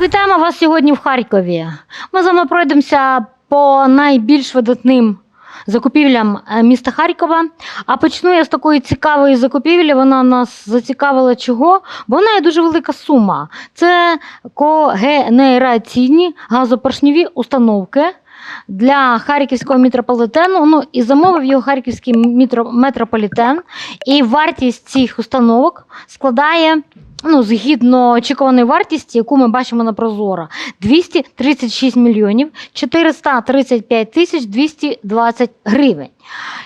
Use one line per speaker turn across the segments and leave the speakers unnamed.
Вітаємо вас сьогодні в Харкові. Ми з вами пройдемося по найбільш видатним закупівлям е, міста Харкова. А почну я з такої цікавої закупівлі. Вона нас зацікавила чого? Бо вона є дуже велика сума. Це когенераційні газопоршньові установки. Для харківського метрополітену, ну і замовив його харківський метро, метрополітен. І вартість цих установок складає ну, згідно очікуваної вартості, яку ми бачимо на Прозоро, 236 мільйонів 435 тисяч 220 гривень.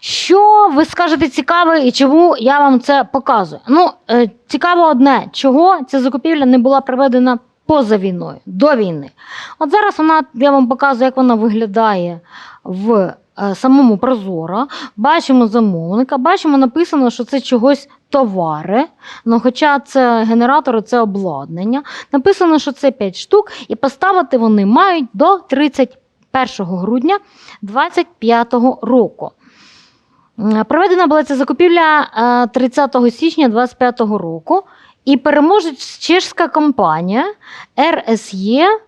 Що ви скажете цікаве і чому я вам це показую? Ну, е, цікаво одне, чого ця закупівля не була проведена поза війною, до війни. От зараз вона, я вам показую, як вона виглядає в е, самому Прозоро. Бачимо замовника, бачимо написано, що це чогось товари. Ну, хоча це генератори, це обладнання. Написано, що це 5 штук, і поставити вони мають до 31 грудня 2025 року. Проведена була ця закупівля е, 30 січня 2025 року. І переможець чешська компанія RSE.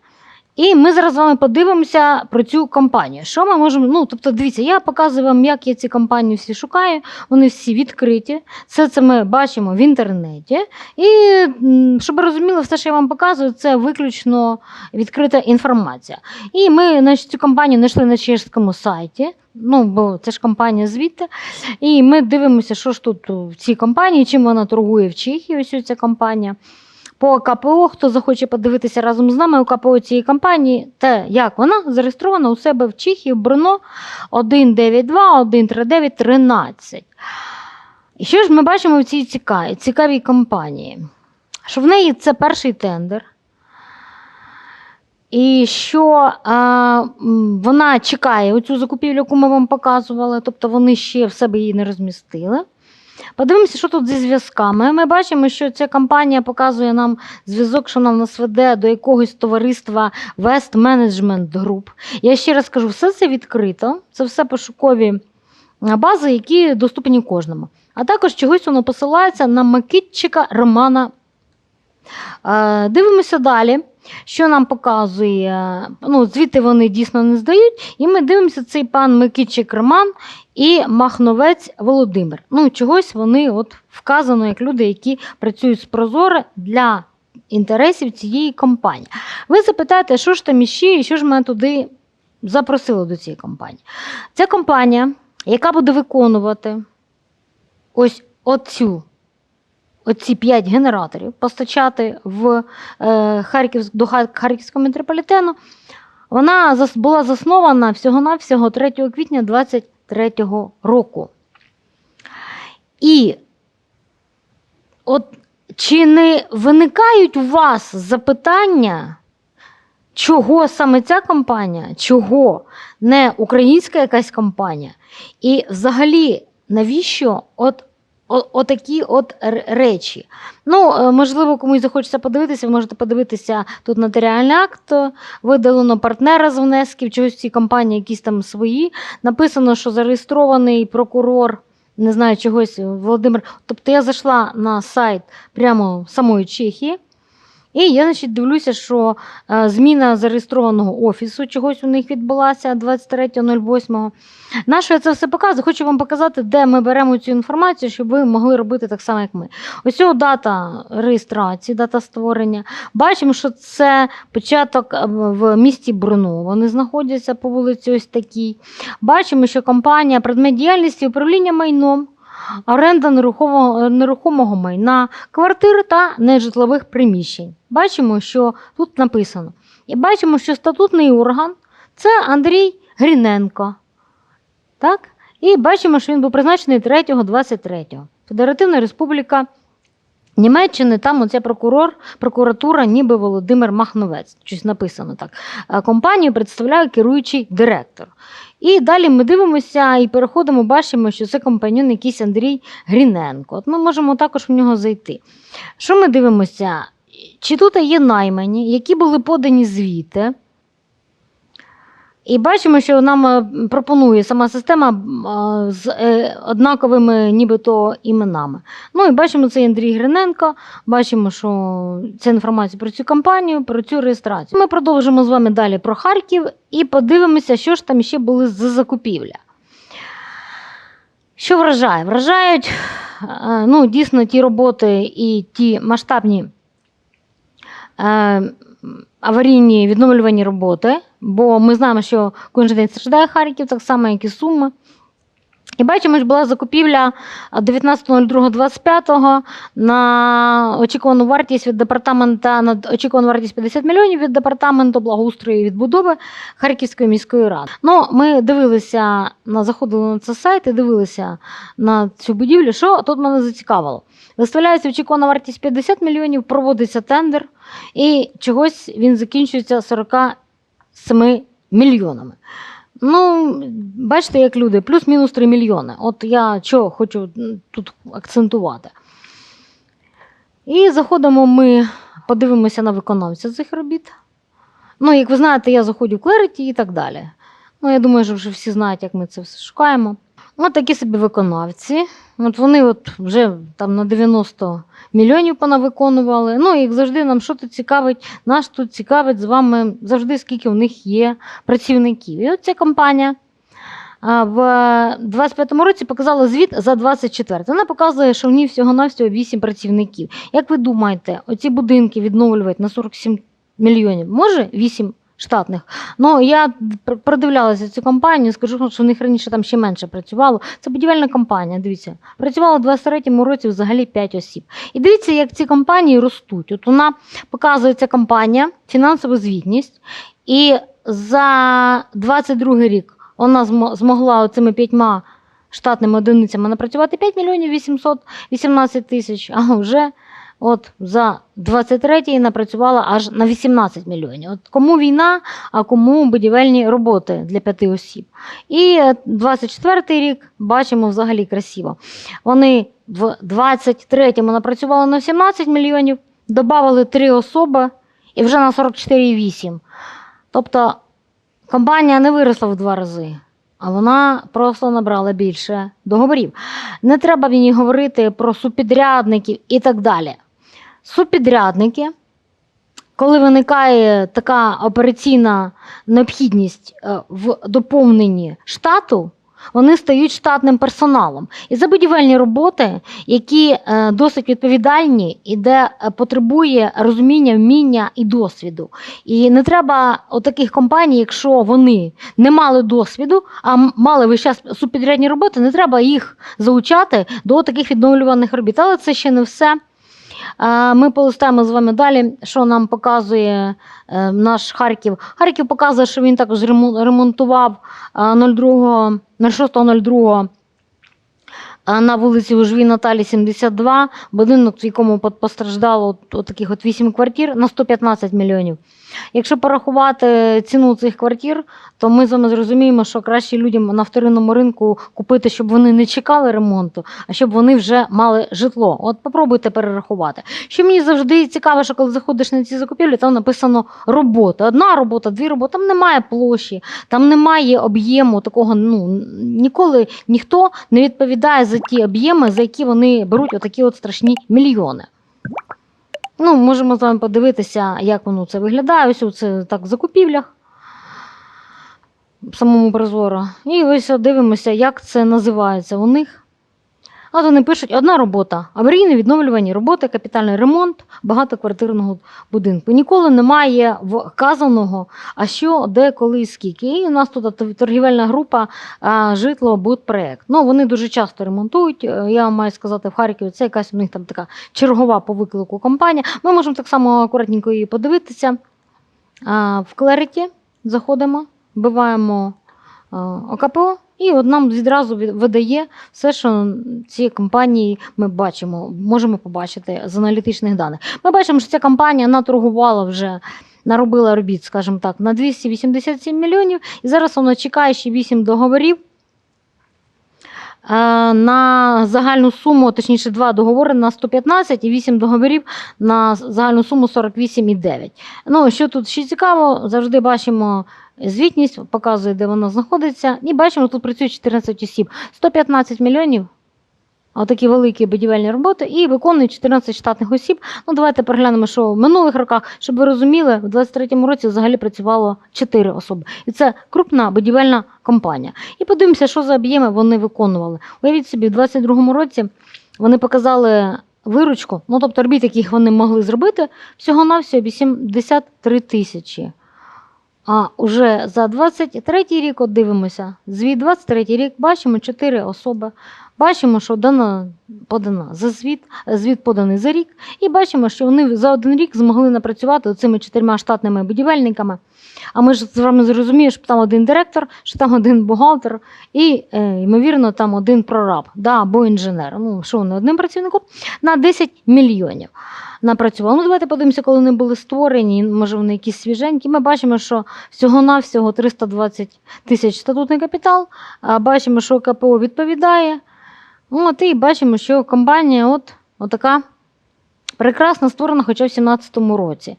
І ми зараз з вами подивимося про цю компанію. Що ми можемо. Ну, тобто, дивіться, я показую вам, як я ці компанії всі шукаю. Вони всі відкриті. Все це ми бачимо в інтернеті. І щоб ви розуміли, все, що я вам показую, це виключно відкрита інформація. І ми значить, цю компанію знайшли на чешському сайті. Ну, бо це ж компанія звідти. І ми дивимося, що ж тут в цій компанії, чим вона торгує в Чехії. Ось ця компанія. По КПО, хто захоче подивитися разом з нами у КПО цієї компанії, те, як вона зареєстрована у себе в Чехії, в Брно 192 139 13. І що ж ми бачимо в цій цікавій, цікавій компанії? Що в неї це перший тендер. І що м, вона чекає оцю закупівлю, яку ми вам показували, тобто вони ще в себе її не розмістили. Подивимося, що тут зі зв'язками. Ми бачимо, що ця компанія показує нам зв'язок, що вона нас веде до якогось товариства West Management Group. Я ще раз кажу, все це відкрито, це все пошукові бази, які доступні кожному. А також чогось воно посилається на Микитчика Романа. Дивимося далі. Що нам показує? Ну, звідти вони дійсно не здають. І ми дивимося цей пан Микитчик Роман і Махновець Володимир. Ну, чогось вони от вказано як люди, які працюють з Прозоро для інтересів цієї компанії. Ви запитаєте, що ж там іще, і що ж мене туди запросили до цієї компанії? Ця компанія, яка буде виконувати ось оцю оці п'ять генераторів постачати в е, Харків, до Харківського метрополітену, вона була заснована всього-навсього 3 квітня 2023 року. І от чи не виникають у вас запитання, чого саме ця компанія, чого не українська якась компанія? І взагалі, навіщо от Отакі от речі. Ну, е, можливо, комусь захочеться подивитися, ви можете подивитися тут нотаріальний акт, видалено партнера з внесків, чогось ці компанії якісь там свої. Написано, що зареєстрований прокурор, не знаю, чогось Володимир. Тобто я зайшла на сайт прямо самої Чехії. І я значить, дивлюся, що е, зміна зареєстрованого офісу чогось у них відбулася 23.08. На що я це все показую? Хочу вам показати, де ми беремо цю інформацію, щоб ви могли робити так само, як ми. Ось цього дата реєстрації, дата створення. Бачимо, що це початок е, в місті Брно. Вони знаходяться по вулиці ось такій. Бачимо, що компанія предмет діяльності управління майном. Оренда нерухомого, нерухомого майна, квартир та нежитлових приміщень. Бачимо, що тут написано. І бачимо, що статутний орган це Андрій Гріненко. Так? І бачимо, що він був призначений 3.23. Федеративна Республіка Німеччини, там оце прокурор, прокуратура, ніби Володимир Махновець. Щось написано так. Е, Компанію представляє керуючий директор. І далі ми дивимося і переходимо, бачимо, що це компаньон якийсь Андрій Гріненко. От ми можемо також в нього зайти. Що ми дивимося? Чи тут є наймані, які були подані звіти? І бачимо, що нам е, пропонує сама система з е, однаковими нібито іменами. Ну і бачимо, це Андрій Гриненко, бачимо, що це інформація про цю компанію, про цю реєстрацію. Ми продовжимо з вами далі про Харків і подивимося, що ж там ще були за закупівля. Що вражає? Вражають е, ну, дійсно ті роботи і ті масштабні е, аварійні відновлювані роботи, бо ми знаємо, що кожен день страждає Харків, так само, як і Суми. І бачимо, що була закупівля 19.02.25 на очікувану вартість від департамента на очікувану вартість 50 мільйонів від департаменту благоустрою і відбудови Харківської міської ради. Ну, ми дивилися на заходили на цей сайт і дивилися на цю будівлю. Що тут мене зацікавило? Виставляється очікувана вартість 50 мільйонів, проводиться тендер, і чогось він закінчується 47 мільйонами. Ну, бачите, як люди, плюс-мінус 3 мільйони. От я що хочу тут акцентувати. І заходимо ми, подивимося на виконавця цих робіт. Ну, як ви знаєте, я заходжу в Clarity і так далі. Ну, я думаю, що вже всі знають, як ми це все шукаємо. От такі собі виконавці. От вони от вже там на 90 мільйонів понавиконували. Ну, як завжди, нам що тут цікавить, нас тут цікавить з вами завжди, скільки в них є працівників. І от ця компанія в 25-му році показала звіт за 24. Вона показує, що в ній всього-навсього 8 працівників. Як ви думаєте, оці будинки відновлювати на 47 мільйонів? Може 8 штатних? Ну, я продивлялася цю компанію, скажу, що в них раніше там ще менше працювало. Це будівельна компанія, дивіться. Працювало в 23-му році взагалі 5 осіб. І дивіться, як ці компанії ростуть. От вона показує ця компанія, фінансову звітність, і за 22 рік вона змо- змогла цими п'ятьма штатними одиницями напрацювати 5 мільйонів 818 тисяч, а вже от за 23-й напрацювала аж на 18 мільйонів. От кому війна, а кому будівельні роботи для п'яти осіб. І 24-й рік бачимо взагалі красиво. Вони в 23-му напрацювали на 17 мільйонів, додали 3 особи і вже на 44,8. Тобто компанія не виросла в два рази, а вона просто набрала більше договорів. Не треба мені говорити про субпідрядників і так далі. Субпідрядники, коли виникає така операційна необхідність е, в доповненні штату, вони стають штатним персоналом. І за будівельні роботи, які е, досить відповідальні і де е, потребує розуміння, вміння і досвіду. І не треба таких компаній, якщо вони не мали досвіду, а мали весь час субпідрядні роботи, не треба їх залучати до таких відновлюваних робіт. Але це ще не все. Е, Ми полистаємо з вами далі, що нам показує е, наш Харків. Харків показує, що він також ремонтував е, 02, 06.02 е, на вулиці Ужвій Наталі 72, будинок, в якому постраждало таких от 8 квартир на 115 мільйонів. Якщо порахувати ціну цих квартир, то ми з вами зрозуміємо, що краще людям на вторинному ринку купити, щоб вони не чекали ремонту, а щоб вони вже мали житло. От попробуйте перерахувати. Що мені завжди цікаво, що коли заходиш на ці закупівлі, там написано робота. Одна робота, дві роботи, там немає площі, там немає об'єму такого. Ну ніколи ніхто не відповідає за ті об'єми, за які вони беруть отакі от страшні мільйони. Ну, можемо з вами подивитися, як воно це виглядає. Ось це так в закупівлях самому прозоро. І ось дивимося, як це називається у них. От вони пишуть одна робота: аварійні відновлювані роботи, капітальний ремонт багатоквартирного будинку. Ніколи немає вказаного, а що, де, коли і скільки. І у нас тут торгівельна група житло будпроект. Ну, вони дуже часто ремонтують. Е, Я маю сказати, в Харкові це якась у них там така чергова по виклику компанія. Ми можемо так само акуратненько її подивитися. В Clarity заходимо, вбиваємо а, ОКПО, і от нам відразу від- видає все, що ці компанії ми бачимо, можемо побачити з аналітичних даних. Ми бачимо, що ця компанія наторгувала вже. Наробила робіт, скажімо так, на 287 мільйонів, і зараз вона чекає ще 8 договорів на загальну суму, точніше, два договори на 115 і 8 договорів на загальну суму 48,9. Ну, що тут ще цікаво, завжди бачимо звітність, показує, де вона знаходиться. І бачимо, тут працює 14 осіб. 115 мільйонів. Отакі великі будівельні роботи і виконують 14 штатних осіб. Ну, давайте переглянемо, що в минулих роках, щоб ви розуміли, в 23-му році взагалі працювало 4 особи. І це крупна будівельна компанія. І подивимося, що за об'єми вони виконували. Уявіть собі, в 22-му році вони показали виручку, ну тобто робіт, яких вони могли зробити, всього-навсього 83 тисячі. А уже за 23 рік, от дивимося, звіт 23 рік, бачимо 4 особи. Бачимо, що дана подана за звіт, звіт поданий за рік, і бачимо, що вони за один рік змогли напрацювати цими чотирма штатними будівельниками. А ми ж з вами зрозуміємо, що там один директор, що там один бухгалтер і, е, ймовірно, там один прораб да, або інженер. Ну, що вони одним працівником на 10 мільйонів напрацювали. Ну, давайте подивимося, коли вони були створені, може вони якісь свіженькі. Ми бачимо, що всього-навсього 320 тисяч статутний капітал. А бачимо, що КПО відповідає. От, і бачимо, що компанія от, отака прекрасно створена, хоча в 2017 році.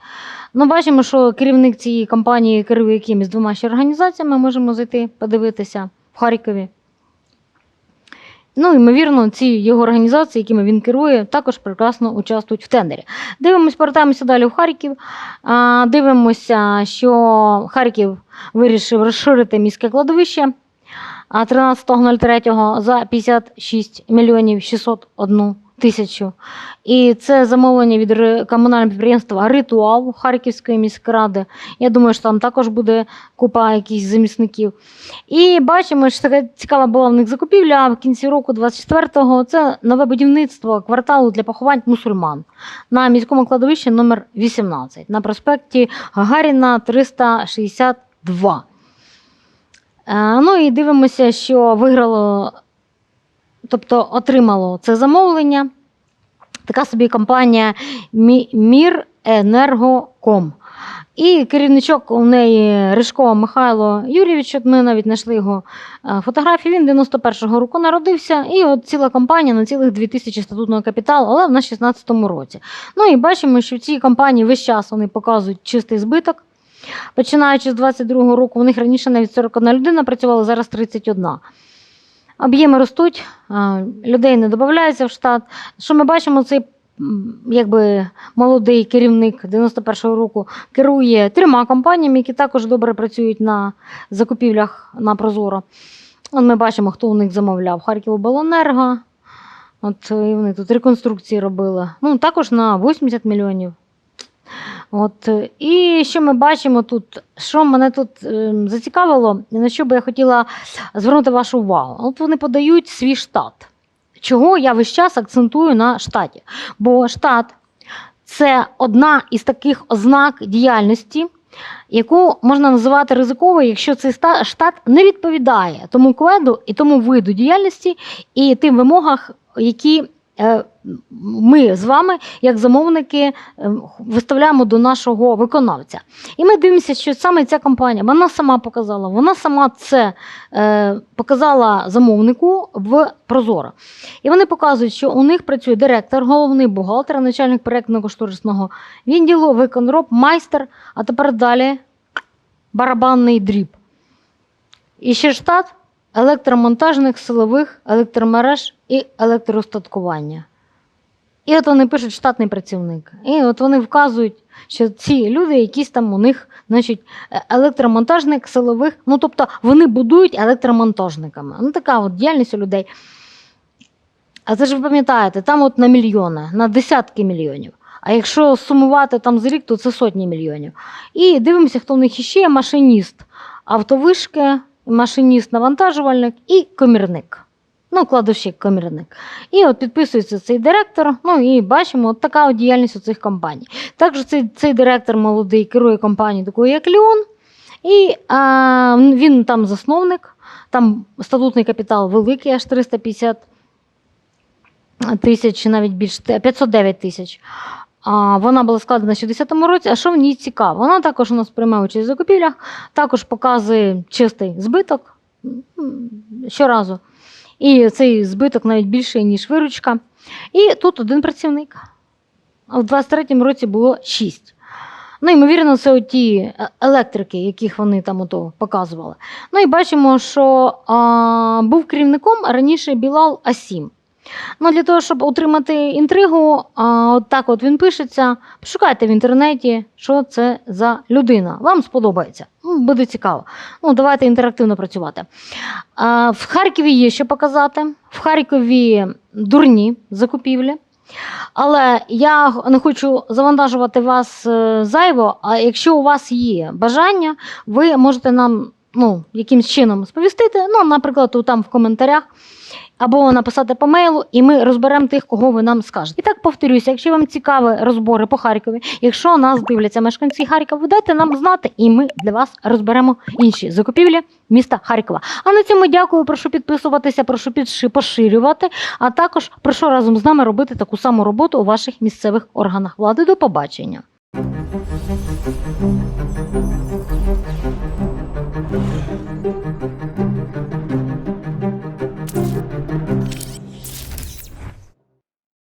Ну, бачимо, що керівник цієї компанії керує якимись двома ще організаціями, можемо зайти подивитися в Харкові. Ну, ймовірно, ці його організації, якими він керує, також прекрасно участвують в тендері. Дивимось, повертаємося далі в Харків. Дивимося, що Харків вирішив розширити міське кладовище 13.03 за 56 мільйонів 601 тисячу. І це замовлення від комунального підприємства Ритуал Харківської міськради. Я думаю, що там також буде купа якихось замісників. І бачимо, що така цікава була в них закупівля в кінці року 24-го. Це нове будівництво кварталу для поховань мусульман на міському кладовищі номер 18 на проспекті Гагаріна 362. Е, Ну і дивимося, що виграло, тобто отримало це замовлення. Така собі компанія Мі- Міренергоком. І керівничок у неї Ришко Михайло Юрійович, от ми навіть знайшли його е, фотографію. Він 91-го року народився, і от ціла компанія на цілих 2000 статутного капіталу, але в нас 16-му році. Ну і бачимо, що в цій компанії весь час вони показують чистий збиток. Починаючи з 22-го року, у них раніше навіть 41 людина працювала, зараз 31. Об'єми ростуть, людей не додається в штат. Що ми бачимо, цей якби молодий керівник 91-го року керує трьома компаніями, які також добре працюють на закупівлях на Прозоро. От ми бачимо, хто у них замовляв. Харківобленерго. От і вони тут реконструкції робили. Ну, також на 80 мільйонів. От, е, і що ми бачимо тут, що мене тут е, зацікавило, на що би я хотіла звернути вашу увагу. От вони подають свій штат. Чого я весь час акцентую на штаті? Бо штат це одна із таких ознак діяльності, яку можна називати ризиковою, якщо цей штат не відповідає тому кведу і тому виду діяльності і тим вимогах, які ми з вами, як замовники, е, виставляємо до нашого виконавця. І ми дивимося, що саме ця компанія вона сама показала, вона сама це е, показала замовнику в Прозоро. І вони показують, що у них працює директор, головний бухгалтер, начальник проєктно-кошторисного відділу, виконроб, майстер, а тепер далі барабанний дріб. І ще штат електромонтажних силових електромереж і електроустаткування. І от вони пишуть штатний працівник. І от вони вказують, що ці люди, якісь там у них, значить, е- електромонтажник силових, ну тобто вони будують електромонтажниками. Ну, така от діяльність у людей. А це ж ви пам'ятаєте, там от на мільйони, на десятки мільйонів. А якщо сумувати там за рік, то це сотні мільйонів. І дивимося, хто в них іще є машиніст автовишки, машиніст навантажувальник і комірник. Ну, кладовщик, комірник. І от підписується цей директор. Ну і бачимо, от така от діяльність у цих компаній. Також цей, цей директор молодий керує компанією такою, як Ліон. І а, він там засновник, там статутний капітал великий, аж 350 тисяч, навіть більше 509 тисяч. А, вона була складена в 60-му році. А що в ній цікаво? Вона також у нас приймає участь в закупівлях, також показує чистий збиток щоразу. І цей збиток навіть більший, ніж виручка. І тут один працівник. А в 23-му році було 6. Ну, ймовірно, це ті е, електрики, яких вони там ото показували. Ну і бачимо, що а, був керівником раніше Білал Асім. Ну, для того, щоб отримати інтригу, от так от він пишеться. Пошукайте в інтернеті, що це за людина. Вам сподобається. Ну, буде цікаво. Ну, давайте інтерактивно працювати. В Харкові є що показати. В Харкові дурні закупівлі. Але я не хочу завантажувати вас е, зайво. А якщо у вас є бажання, ви можете нам ну, якимсь чином сповістити. Ну, наприклад, там в коментарях. Або написати по мейлу, і ми розберемо тих, кого ви нам скажете. І так повторюся, якщо вам цікаві розбори по Харкові, якщо нас дивляться мешканці Харкова, дайте нам знати, і ми для вас розберемо інші закупівлі міста Харкова. А на цьому дякую. Прошу підписуватися, прошу поширювати, а також прошу разом з нами робити таку саму роботу у ваших місцевих органах влади. До побачення.